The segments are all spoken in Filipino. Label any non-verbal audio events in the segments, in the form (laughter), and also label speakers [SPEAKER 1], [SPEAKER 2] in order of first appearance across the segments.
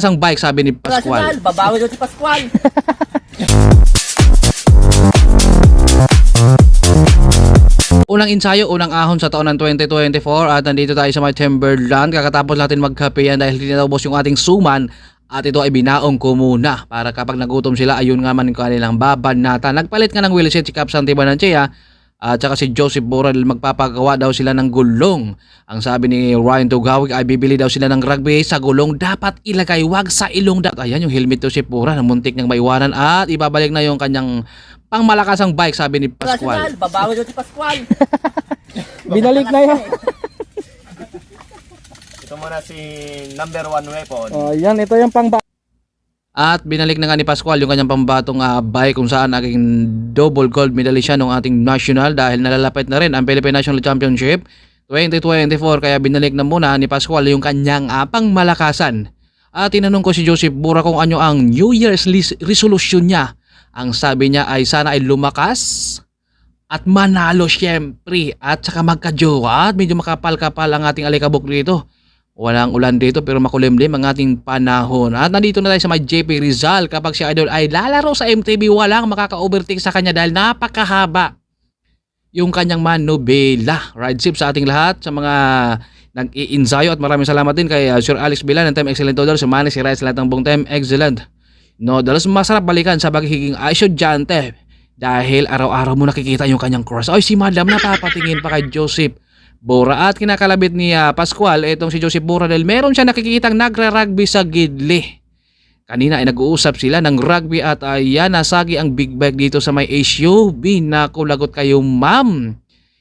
[SPEAKER 1] Asang bike sabi ni
[SPEAKER 2] National,
[SPEAKER 1] Pascual.
[SPEAKER 2] babawi daw si Pascual. (laughs)
[SPEAKER 1] Unang ensayo, unang ahon sa taon ng 2024 at nandito tayo sa may Timberland. Kakatapos natin magkape yan dahil hindi naubos yung ating suman at ito ay binaong ko muna para kapag nagutom sila ayun nga man yung kanilang babanatan. Nagpalit nga ng wheelset si Cap Santiba ng Chea at saka si Joseph Boral magpapagawa daw sila ng gulong. Ang sabi ni Ryan Tugawig ay bibili daw sila ng rugby sa gulong dapat ilagay wag sa ilong dapat. Ayan yung helmet to si Pura na muntik niyang maiwanan at ibabalik na yung kanyang pangmalakasang bike sabi ni Pascual.
[SPEAKER 2] Babawi daw si Pascual. (laughs)
[SPEAKER 3] Binalik na yan.
[SPEAKER 4] Ito muna si number one weapon.
[SPEAKER 3] Oh, yan, ito yung pang
[SPEAKER 1] At binalik na nga ni Pascual yung kanyang pambatong uh, bike kung saan naging double gold medalist siya ng ating national dahil nalalapit na rin ang Philippine National Championship 2024 kaya binalik na muna ni Pascual yung kanyang uh, pangmalakasan. At tinanong ko si Joseph Bura kung ano ang New Year's resolution niya. Ang sabi niya ay sana ay lumakas at manalo syempre at saka magkajowa at medyo makapal-kapal ang ating alikabok dito. Walang ulan dito pero makulimlim ang ating panahon. At nandito na tayo sa may JP Rizal. Kapag si Idol ay lalaro sa MTV, walang makaka-overtake sa kanya dahil napakahaba yung kanyang manobela. Ride safe sa ating lahat, sa mga nag-i-ensayo at maraming salamat din kay uh, Sir Alex Bilan ng Time Excellent Noodles, si Manny, si Rice, lahat ng buong Time Excellent Noodles. Masarap balikan sa pagiging asyudyante dahil araw-araw mo nakikita yung kanyang cross. Ay, si Madam napapatingin pa kay Joseph Bora at kinakalabit ni ah, Pascual itong si Joseph Bora dahil meron siya nakikitang nagra-rugby sa gidli. Kanina ay nag-uusap sila ng rugby at ayan nasagi ang big bag dito sa may SUV. Naku, lagot kayo ma'am.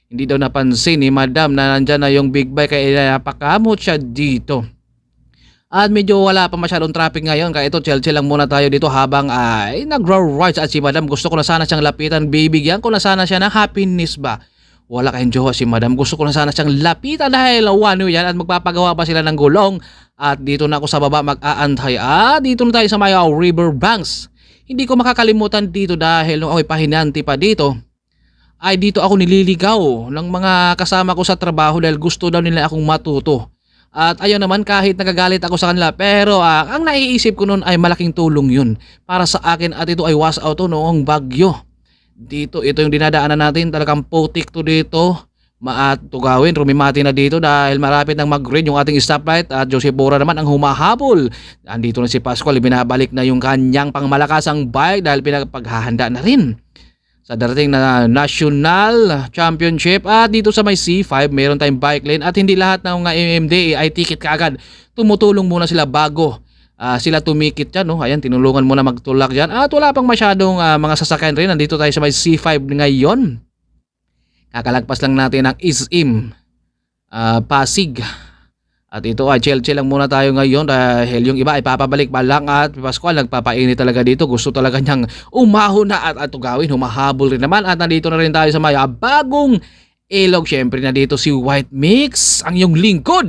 [SPEAKER 1] Hindi daw napansin ni madam na nandyan na yung big bike kaya napakamot siya dito. At medyo wala pa masyadong traffic ngayon kaya ito chill-chill lang muna tayo dito habang ay nagro-rides at si madam gusto ko na sana siyang lapitan bibigyan ko na sana siya ng happiness ba. Wala kayong jowa si madam gusto ko na sana siyang lapitan dahil one yan at magpapagawa pa sila ng gulong at dito na ako sa baba mag-aantay at dito na tayo sa may uh, river banks. Hindi ko makakalimutan dito dahil nung ako'y pahinanti pa dito ay dito ako nililigaw ng mga kasama ko sa trabaho dahil gusto daw nila akong matuto. At ayun naman kahit nagagalit ako sa kanila pero ah, ang naiisip ko noon ay malaking tulong yun para sa akin at ito ay was out noong bagyo. Dito ito yung dinadaanan natin talagang putik to dito. Maat tugawin, rumimati na dito dahil marapit nang mag-green yung ating stoplight at Joseph Bora naman ang humahabol. Andito na si Pascual, binabalik na yung kanyang pangmalakasang bike dahil pinapaghahanda na rin sa darating na National Championship at dito sa may C5 mayroon tayong bike lane at hindi lahat ng MMDA ay ticket kaagad tumutulong muna sila bago ah, sila tumikit dyan no? ayan tinulungan muna magtulak dyan at wala pang masyadong ah, mga sasakyan rin nandito tayo sa may C5 ngayon kakalagpas lang natin ang ISIM ah, Pasig at ito ay chill-chill lang muna tayo ngayon dahil yung iba ay papabalik pa lang at Pascual nagpapainit talaga dito. Gusto talaga niyang umahon na at, at gawin. Humahabol rin naman at nandito na rin tayo sa may ah, bagong ilog. Siyempre na dito si White Mix, ang yung lingkod.